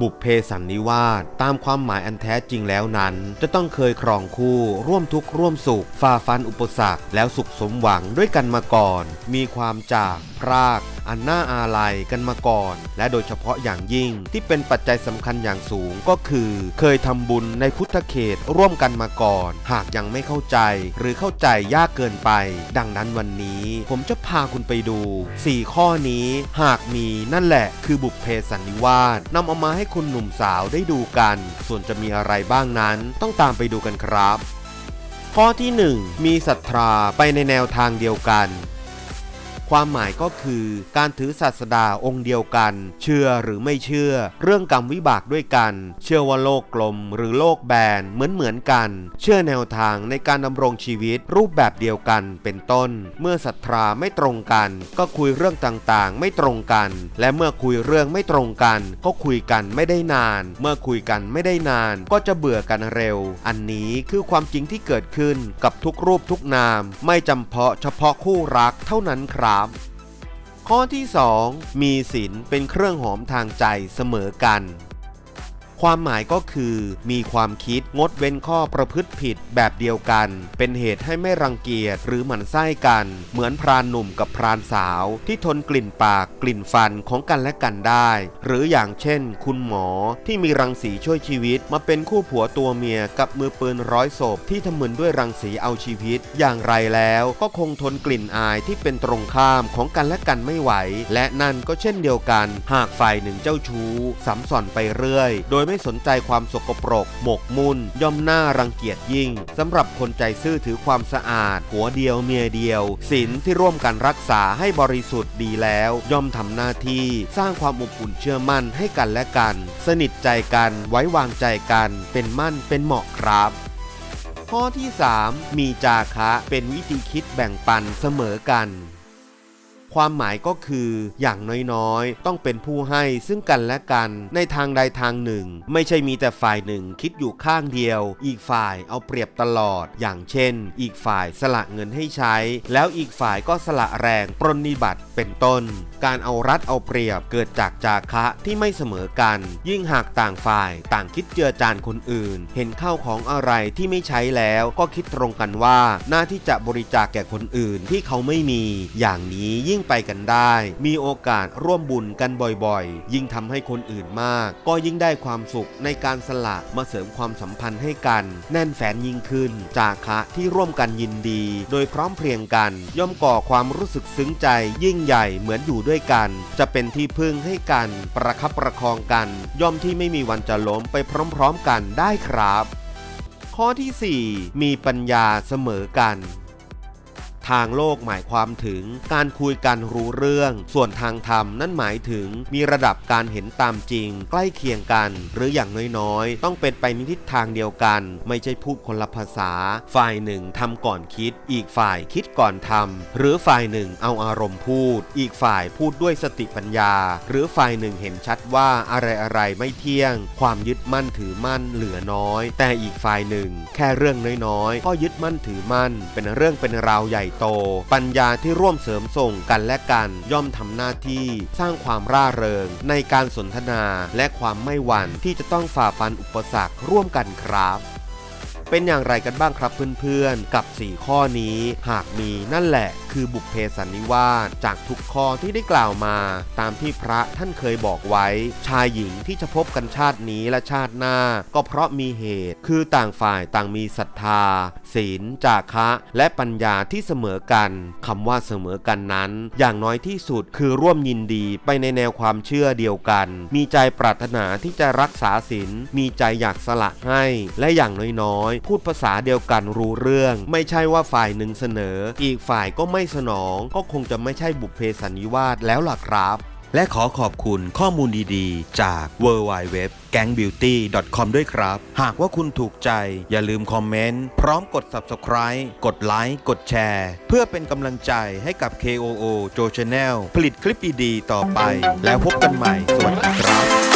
บุพเพสันนิวาสตามความหมายอันแท้จริงแล้วนั้น จะต้องเคยครองคู่ ร่วมทุกข์ร่วมสุข ฝ่าฟันอุปสรรคแล้วสุขสมหวังด้วยกันมาก่อน มีความจากพรากอันน่าอาลัยกันมาก่อน และโดยเฉพาะอย่างยิ่งที่เป็นปัจจัยสำคัญอย่างสูงก็คือ เคยทำบุญในพุทธเขตร่วมกันมาก่อน หากยังไม่เข้าใจหรือเข้าใจยากเกินไป ดังนั้นวันนี้ ผมจะพาคุณไปดู 4 ข้อนี้หากมีนั่นแหละคือบุพเพสันนิวาสนำเอามาให้คุณหนุ่มสาวได้ดูกัน ส่วนจะมีอะไรบ้างนั้น ต้องตามไปดูกันครับข้อที่ 1 มีศรัทธาไปในแนวทางเดียวกัน ความหมายก็คือการถือศาสดาองค์เดียวกัน เชื่อหรือไม่เชื่อ เรื่องกรรมวิบากด้วยกัน เชื่อว่าโลกกลม หรือโลกแบนเหมือนเหมือนกัน เชื่อแนวทางในการดำรงชีวิตรูปแบบเดียวกันเป็นต้น เมื่อศรัทธาไม่ตรงกัน ก็คุยเรื่องต่างๆ ไม่ตรงกัน และเมื่อคุยเรื่องไม่ตรงกัน ก็คุยกันไม่ได้นาน เมื่อคุยกันไม่ได้นาน ก็จะเบื่อกันเร็ว อันนี้คือความจริงที่เกิดขึ้นกับทุกรูปทุกนาม ไม่จำเพาะเฉพาะคู่รักเท่านั้นครับข้อที่ 2 มีศีลเป็นเครื่องหอมทางใจเสมอกัน ความหมายก็คือ มีความคิดงดเว้นข้อประพฤติผิดแบบเดียวกัน เป็นเหตุให้ไม่รังเกียจหรือหมั่นไส้กัน เหมือนพรานหนุ่มกับพรานสาว ที่ทนกลิ่นปากกลิ่นฟันของกันและกันได้ หรืออย่างเช่น คุณหมอที่มีรังสีช่วยชีวิต มาเป็นคู่ผัวตัวเมียกับมือปืนร้อยศพที่ทำมึนด้วยรังสีเอาชีวิต อย่างไรแล้วก็คงทนกลิ่นอายที่เป็นตรงข้ามของกันและกันไม่ไหว และนั่นก็เช่นเดียวกัน หากฝ่ายหนึ่งเจ้าชู้สัมสอนไปเรื่อย โดยไม่สนใจความสกปรก หมกมุ่น ย่อมหน้ารังเกียจยิ่งสำหรับคนใจซื่อถือความสะอาด หัวเดียวเมียเดียวศีลที่ร่วมกันรักษาให้บริสุทธิ์ดีแล้ว ย่อมทำหน้าที่สร้างความอบอุ่นเชื่อมั่นให้กันและกัน สนิทใจกันไว้วางใจกัน เป็นมั่นเป็นเหมาะครับข้อที่ 3 มีจาคะเป็นวิธีคิดแบ่งปันเสมอกัน ความหมายก็คืออย่างน้อยๆ ต้องเป็นผู้ให้ซึ่งกันและกันในทางใดทางหนึ่ง ไม่ใช่มีแต่ฝ่ายหนึ่งคิดอยู่ข้างเดียว อีกฝ่ายเอาเปรียบตลอด อย่างเช่น อีกฝ่ายสละเงินให้ใช้ แล้วอีกฝ่ายก็สละแรงปรนนิบัติเป็นต้น การเอารัดเอาเปรียบเกิดจากจาคะที่ไม่เสมอกัน ยิ่งหากต่างฝ่ายต่างคิดเจือจานคนอื่น เห็นข้าวของอะไรที่ไม่ใช้แล้วก็คิดตรงกันว่า หน้าที่จะบริจาคแก่คนอื่นที่เขาไม่มี อย่างนี้ยิ่งไปกันได้ มีโอกาสร่วมบุญกันบ่อยๆ ยิ่งทำให้คนอื่นมาก ก็ยิ่งได้ความสุขในการสละมาเสริมความสัมพันธ์ให้กัน แน่นแฟนยิ่งขึ้น จาคะที่ร่วมกันยินดี โดยพร้อมเพรียงกัน ย่อมก่อความรู้สึกซึ้งใจ ยิ่งใหญ่เหมือนอยู่ด้วยกัน จะเป็นที่พึ่งให้กัน ประคับประคองกัน ย่อมที่ไม่มีวันจะล้มไปพร้อมๆกันได้ครับ ข้อที่ 4 มีปัญญาเสมอกัน ทางโลกหมายความถึง การคุยกันรู้เรื่อง ส่วนทางธรรมนั่นหมายถึงมีระดับการเห็นตามจริง ใกล้เคียงกัน หรืออย่างน้อยๆ ต้องเป็นไปในทิศทางเดียวกัน ไม่ใช่พูดคนละภาษา ฝ่ายหนึ่งทำก่อนคิด อีกฝ่ายคิดก่อนทำหรือฝ่ายหนึ่งเอาอารมณ์พูด อีกฝ่ายพูดด้วยสติปัญญา หรือฝ่ายหนึ่งเห็นชัดว่าอะไรอะไรๆไม่เที่ยง ความยึดมั่นถือมั่นเหลือน้อย แต่อีกฝ่ายหนึ่ง แค่เรื่องน้อยๆก็ยึดมั่นถือมั่น เป็นเรื่องเป็นราวใหญ่โต ปัญญาที่ร่วมเสริมส่งกันและกัน ย่อมทำหน้าที่สร้างความร่าเริง ในการสนทนาและความไม่หวั่นที่จะต้องฝ่าฟันอุปสรรคร่วมกันครับเป็นอย่างไรกันบ้างครับเพื่อนๆ กับ 4 ข้อนี้ หากมีนั่นแหละ คือบุพเพสันนิวาสจากทุกข้อที่ได้กล่าวมา ตามที่พระท่านเคยบอกไว้ ชายหญิงที่จะพบกันชาตินี้และชาติหน้า ก็เพราะมีเหตุ คือต่างฝ่ายต่างมีศรัทธา ศีลจาคะ และปัญญาที่เสมอกันคำว่าเสมอกันนั้น อย่างน้อยที่สุดคือร่วมยินดีไปในแนวความเชื่อเดียวกัน มีใจปรารถนาที่จะรักษาศีลมีใจอยากสละให้ และอย่างน้อยๆ พูดภาษาเดียวกันรู้เรื่อง ไม่ใช่ว่าฝ่ายหนึ่งเสนอ อีกฝ่ายก็ไม่สนองก็คงจะไม่ใช่บุพเพสันนิวาสแล้วล่ะครับ และขอขอบคุณข้อมูลดีๆ จาก w w w g a n g b e a u t y c o m ด้วยครับ หากว่าคุณถูกใจอย่าลืมคอมเมนต์ พร้อมกด Subscribe กดไลค์กดแชร์ เพื่อเป็นกำลังใจให้กับ KOO Joe Channel ผลิตคลิปดีๆต่อไป แล้วพบกันใหม่สวัสดีครับ